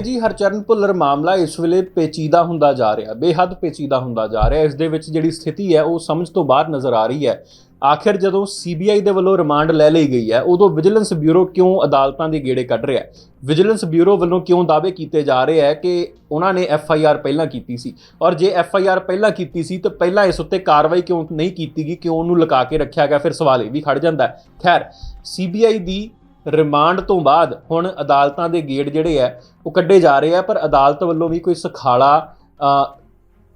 ਜੀ, ਹਰਚਰਨ ਭੁੱਲਰ ਮਾਮਲਾ ਇਸ ਵੇਲੇ ਪੇਚੀਦਾ ਹੁੰਦਾ ਜਾ ਰਿਹਾ, ਬੇਹੱਦ ਪੇਚੀਦਾ ਹੁੰਦਾ ਜਾ ਰਿਹਾ। ਇਸ ਦੇ ਵਿੱਚ ਜਿਹੜੀ ਸਥਿਤੀ ਹੈ, ਉਹ ਸਮਝ ਤੋਂ ਬਾਹਰ ਨਜ਼ਰ ਆ ਰਹੀ ਹੈ। ਆਖਿਰ ਜਦੋਂ ਸੀਬੀਆਈ ਦੇ ਵੱਲੋਂ ਰਿਮਾਂਡ ਲੈ ਲਈ ਗਈ ਹੈ, ਉਦੋਂ ਵਿਜੀਲੈਂਸ ਬਿਊਰੋ ਕਿਉਂ ਅਦਾਲਤਾਂ ਦੇ ਗੇੜੇ ਕੱਢ ਰਿਹਾ ਹੈ? ਵਿਜੀਲੈਂਸ ਬਿਊਰੋ ਵੱਲੋਂ ਕਿਉਂ ਦਾਅਵੇ ਕੀਤੇ ਜਾ ਰਹੇ ਹੈ ਕਿ ਉਹਨਾਂ ਨੇ ਐਫ ਆਈ ਆਰ ਪਹਿਲਾਂ ਕੀਤੀ ਸੀ? ਔਰ ਜੇ ਐਫ ਆਈ ਆਰ ਪਹਿਲਾਂ ਕੀਤੀ ਸੀ, ਤਾਂ ਪਹਿਲਾਂ ਇਸ ਉੱਤੇ ਕਾਰਵਾਈ ਕਿਉਂ ਨਹੀਂ ਕੀਤੀ ਗਈ? ਕਿਉਂ ਉਹਨੂੰ ਲੁਕਾ ਕੇ ਰੱਖਿਆ ਗਿਆ? ਫਿਰ ਸਵਾਲ ਇਹ ਵੀ ਖੜ ਜਾਂਦਾ ਹੈ। ਖੈਰ, ਸੀਬੀਆਈ ਦੀ ਰਿਮਾਂਡ ਤੋਂ ਬਾਅਦ ਹੁਣ ਅਦਾਲਤਾਂ ਦੇ ਗੇਟ ਜਿਹੜੇ ਆ, ਉਹ ਕੱਢੇ ਜਾ ਰਹੇ ਆ, ਪਰ ਅਦਾਲਤ ਵੱਲੋਂ ਵੀ ਕੋਈ ਸਖਾਲਾ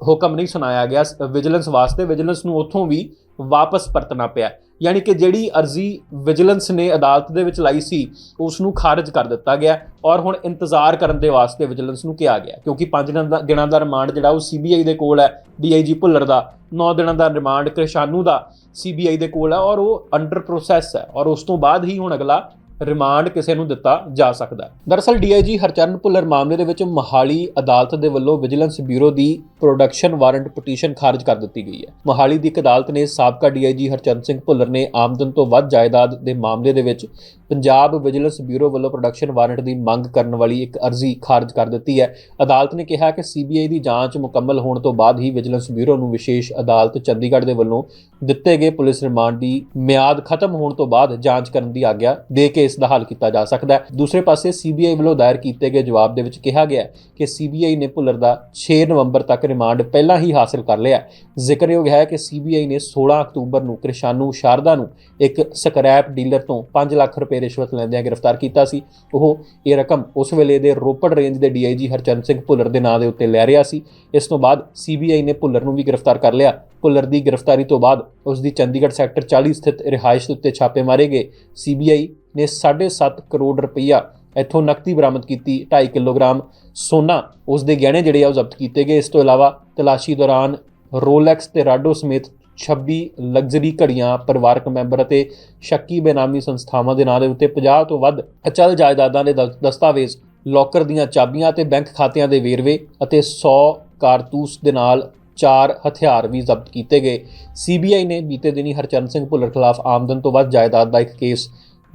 ਹੁਕਮ ਨਹੀਂ ਸੁਣਾਇਆ ਗਿਆ। ਵਿਜੀਲੈਂਸ ਵਾਸਤੇ ਵਿਜੀਲੈਂਸ ਨੂੰ ਉੱਥੋਂ ਵੀ ਵਾਪਸ ਪਰਤਣਾ ਪਿਆ। ਯਾਨੀ ਕਿ ਜਿਹੜੀ ਅਰਜ਼ੀ ਵਿਜੀਲੈਂਸ ਨੇ ਅਦਾਲਤ ਦੇ ਵਿੱਚ ਲਾਈ ਸੀ, ਉਸ ਨੂੰ ਖਾਰਜ ਕਰ ਦਿੱਤਾ ਗਿਆ ਔਰ ਹੁਣ ਇੰਤਜ਼ਾਰ ਕਰਨ ਦੇ ਵਾਸਤੇ ਵਿਜੀਲੈਂਸ ਨੂੰ ਕਿਹਾ ਗਿਆ। ਕਿਉਂਕਿ 5 ਦਿਨਾਂ ਦਾ ਦਿਨਾਂ ਦਾ ਰਿਮਾਂਡ ਜਿਹੜਾ ਉਹ ਸੀਬੀਆਈ ਦੇ ਕੋਲ ਹੈ, ਡੀਆਈਜੀ ਭੁੱਲਰ ਦਾ। 9 ਦਿਨਾਂ ਦਾ ਰਿਮਾਂਡ ਕ੍ਰਿਸ਼ਾਨੂ ਦਾ ਸੀਬੀਆਈ ਦੇ ਕੋਲ ਹੈ ਔਰ ਉਹ ਅੰਡਰ ਪ੍ਰੋਸੈਸ ਹੈ। ਔਰ ਉਸ ਤੋਂ ਬਾਅਦ ਹੀ ਹੁਣ ਅਗਲਾ ਰਿਮਾਂਡ ਕਿਸੇ ਨੂੰ ਦਿੱਤਾ ਜਾ ਸਕਦਾ ਹੈ। ਦਰਅਸਲ, ਡੀਆਈਜੀ ਹਰਚਰਨ ਭੁੱਲਰ ਮਾਮਲੇ ਦੇ ਵਿੱਚ ਮੋਹਾਲੀ ਅਦਾਲਤ ਦੇ ਵੱਲੋਂ ਵਿਜੀਲੈਂਸ ਬਿਊਰੋ ਦੀ ਪ੍ਰੋਡਕਸ਼ਨ ਵਾਰੰਟ ਪਟੀਸ਼ਨ ਖਾਰਜ ਕਰ ਦਿੱਤੀ ਗਈ ਹੈ। ਮੋਹਾਲੀ ਦੀ ਇੱਕ ਅਦਾਲਤ ਨੇ ਸਾਬਕਾ ਡੀਆਈਜੀ ਹਰਚਰਨ ਸਿੰਘ ਭੁੱਲਰ ਨੇ ਆਮਦਨ ਤੋਂ ਵੱਧ ਜਾਇਦਾਦ ਦੇ ਮਾਮਲੇ ਦੇ ਵਿੱਚ ਪੰਜਾਬ ਵਿਜੀਲੈਂਸ ਬਿਊਰੋ ਵੱਲੋਂ ਪ੍ਰੋਡਕਸ਼ਨ ਵਾਰੰਟ ਦੀ ਮੰਗ ਕਰਨ ਵਾਲੀ ਇੱਕ ਅਰਜ਼ੀ ਖਾਰਜ ਕਰ ਦਿੱਤੀ ਹੈ। ਅਦਾਲਤ ਨੇ ਕਿਹਾ ਕਿ ਸੀਬੀਆਈ ਦੀ ਜਾਂਚ ਮੁਕੰਮਲ ਹੋਣ ਤੋਂ ਬਾਅਦ ਹੀ ਵਿਜੀਲੈਂਸ ਬਿਊਰੋ ਨੂੰ ਵਿਸ਼ੇਸ਼ ਅਦਾਲਤ ਚੰਡੀਗੜ੍ਹ ਦੇ ਵੱਲੋਂ ਦਿੱਤੇ ਗਏ ਪੁਲਿਸ ਰਿਮਾਂਡ ਦੀ ਮਿਆਦ ਖਤਮ ਹੋਣ ਤੋਂ ਬਾਅਦ ਜਾਂਚ ਕਰਨ ਦੀ ਆਗਿਆ ਦੇ ਕੇ ਇਸ ਦਾ ਹੱਲ ਕੀਤਾ ਜਾ ਸਕਦਾ ਹੈ। ਦੂਸਰੇ ਪਾਸੇ ਸੀਬੀਆਈ ਵੱਲੋਂ ਦਾਇਰ ਕੀਤੇ ਗਏ ਜਵਾਬ ਦੇ ਵਿੱਚ ਕਿਹਾ ਗਿਆ ਹੈ ਕਿ ਸੀਬੀਆਈ ਨੇ ਭੁੱਲਰ ਦਾ 6 ਨਵੰਬਰ ਤੱਕ ਰਿਮਾਂਡ ਪਹਿਲਾਂ ਹੀ ਹਾਸਲ ਕਰ ਲਿਆ ਜ਼ਿਕਰਯੋਗ ਹੈ ਕਿ ਸੀਬੀਆਈ ਨੇ 16 ਅਕਤੂਬਰ ਨੂੰ ਕ੍ਰਿਸ਼ਾਨੂ ਸ਼ਾਰਦਾ ਨੂੰ ਇੱਕ ਸਕ੍ਰੈਪ ਡੀਲਰ ਤੋਂ 5 ਲੱਖ ਰੁਪਏ ਰਿਸ਼ਵਤ ਲੈਂਦਿਆਂ ਗ੍ਰਿਫਤਾਰ ਕੀਤਾ ਸੀ। ਉਹ ਇਹ ਰਕਮ ਉਸ ਵੇਲੇ ਦੇ ਰੋਪੜ ਰੇਂਜ ਦੇ ਡੀਆਈਜੀ ਹਰਚਰਨ ਸਿੰਘ ਭੁੱਲਰ ਦੇ ਨਾਂ ਦੇ ਉੱਤੇ ਲੈ ਰਿਹਾ ਸੀ। ਇਸ ਤੋਂ ਬਾਅਦ ਸੀਬੀਆਈ ਨੇ ਭੁੱਲਰ ਨੂੰ ਵੀ ਗ੍ਰਿਫਤਾਰ ਕਰ ਲਿਆ। ਭੁੱਲਰ ਦੀ ਗ੍ਰਿਫਤਾਰੀ ਤੋਂ ਬਾਅਦ ਉਸ ਦੀ ਚੰਡੀਗੜ੍ਹ ਸੈਕਟਰ 40 ਸਥਿਤ ਰਿਹਾਇਸ਼ ਦੇ ਉੱਤੇ ਛਾਪੇ ਮਾਰੇ ਗਏ। ਸੀਬੀਆਈ ਨੇ 7.5 ਕਰੋੜ ਰੁਪਈਆ ਇੱਥੋਂ ਨਕਦੀ ਬਰਾਮਦ ਕੀਤੀ 2.5 ਕਿਲੋਗ੍ਰਾਮ ਸੋਨਾ ਉਸ ਦੇ ਗਹਿਣੇ ਜਿਹੜੇ ਆ ਉਹ ਜ਼ਬਤ ਕੀਤੇ ਗਏ। ਇਸ ਤੋਂ ਇਲਾਵਾ ਤਲਾਸ਼ੀ ਦੌਰਾਨ ਰੋਲੈਕਸ ਤੇ ਰਾਡੋ ਸਮੇਤ 26 ਲਗਜ਼ਰੀ ਘੜੀਆਂ, ਪਰਿਵਾਰਕ ਮੈਂਬਰ ਅਤੇ ਸ਼ੱਕੀ ਬੇਨਾਮੀ ਸੰਸਥਾਵਾਂ ਦੇ ਨਾਂ ਦੇ ਉੱਤੇ 50 ਤੋਂ ਵੱਧ ਅਚਲ ਜਾਇਦਾਦਾਂ ਦੇ ਦ- ਦਸਤਾਵੇਜ਼, ਲੋਕਰ ਦੀਆਂ ਚਾਬੀਆਂ ਤੇ ਬੈਂਕ ਖਾਤਿਆਂ ਦੇ ਵੇਰਵੇ ਅਤੇ 100 ਕਾਰਤੂਸ ਦੇ ਨਾਲ ਚਾਰ ਹਥਿਆਰ ਵੀ ਜ਼ਬਤ ਕੀਤੇ ਗਏ। ਸੀਬੀਆਈ ਨੇ ਬੀਤੇ ਦਿਨੀ ਹਰਚਰਨ ਸਿੰਘ ਭੁੱਲਰ ਖਿਲਾਫ ਆਮਦਨ ਤੋਂ ਵੱਧ ਜਾਇਦਾਦ ਦਾ ਇੱਕ ਕੇਸ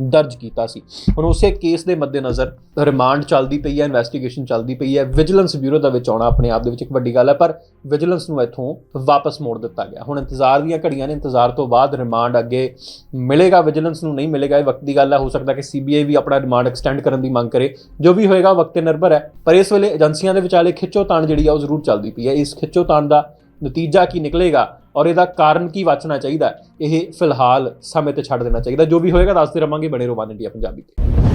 ਦਰਜ ਕੀਤਾ ਸੀ। ਹੁਣ ਉਸੇ ਕੇਸ ਦੇ ਮੱਦੇਨਜ਼ਰ ਰਿਮਾਂਡ ਚੱਲਦੀ ਪਈ ਹੈ ਇਨਵੈਸਟੀਗੇਸ਼ਨ ਚੱਲਦੀ ਪਈ ਹੈ। ਵਿਜੀਲੈਂਸ ਬਿਊਰੋ ਦਾ ਵਿੱਚ ਆਉਣਾ ਆਪਣੇ ਆਪ ਦੇ ਵਿੱਚ ਇੱਕ ਵੱਡੀ ਗੱਲ ਹੈ, ਪਰ ਵਿਜੀਲੈਂਸ ਨੂੰ ਇੱਥੋਂ ਵਾਪਸ ਮੋੜ ਦਿੱਤਾ ਗਿਆ। ਹੁਣ ਇੰਤਜ਼ਾਰ ਦੀਆਂ ਘੜੀਆਂ ਨੇ, ਇੰਤਜ਼ਾਰ ਤੋਂ ਬਾਅਦ ਰਿਮਾਂਡ ਅੱਗੇ ਮਿਲੇਗਾ ਵਿਜੀਲੈਂਸ ਨੂੰ ਨਹੀਂ ਮਿਲੇਗਾ, ਇਹ ਵਕਤ ਦੀ ਗੱਲ ਹੈ। ਹੋ ਸਕਦਾ ਕਿ ਸੀਬੀਆਈ ਵੀ ਆਪਣਾ ਰਿਮਾਂਡ ਐਕਸਟੈਂਡ ਕਰਨ ਦੀ ਮੰਗ ਕਰੇ। ਜੋ ਵੀ ਹੋਏਗਾ ਵਕਤ ਤੇ ਨਿਰਭਰ ਹੈ। ਪਰ ਇਸ ਵੇਲੇ ਏਜੰਸੀਆਂ ਦੇ ਵਿਚਾਲੇ ਖਿੱਚੋਤਾਣ ਜਿਹੜੀ ਆ, ਉਹ ਜ਼ਰੂਰ ਚੱਲਦੀ ਪਈ ਹੈ। ਇਸ ਖਿੱਚੋਤਾਣ ਦਾ ਨਤੀਜਾ ਕੀ ਨਿਕਲੇਗਾ ਔਰ ਇਹਦਾ ਕਾਰਨ ਕੀ ਵਾਚਣਾ ਚਾਹੀਦਾ ਇਹ ਫਿਲਹਾਲ ਸਮੇਂ ਤੇ ਛੱਡ ਦੇਣਾ ਚਾਹੀਦਾ ਜੋ ਵੀ ਹੋਏਗਾ, ਦੱਸਦੇ ਰਵਾਂਗੇ ਬਣੇ ਰਹੋ ਵਨ ਇੰਡੀਆ ਪੰਜਾਬੀ ਤੇ।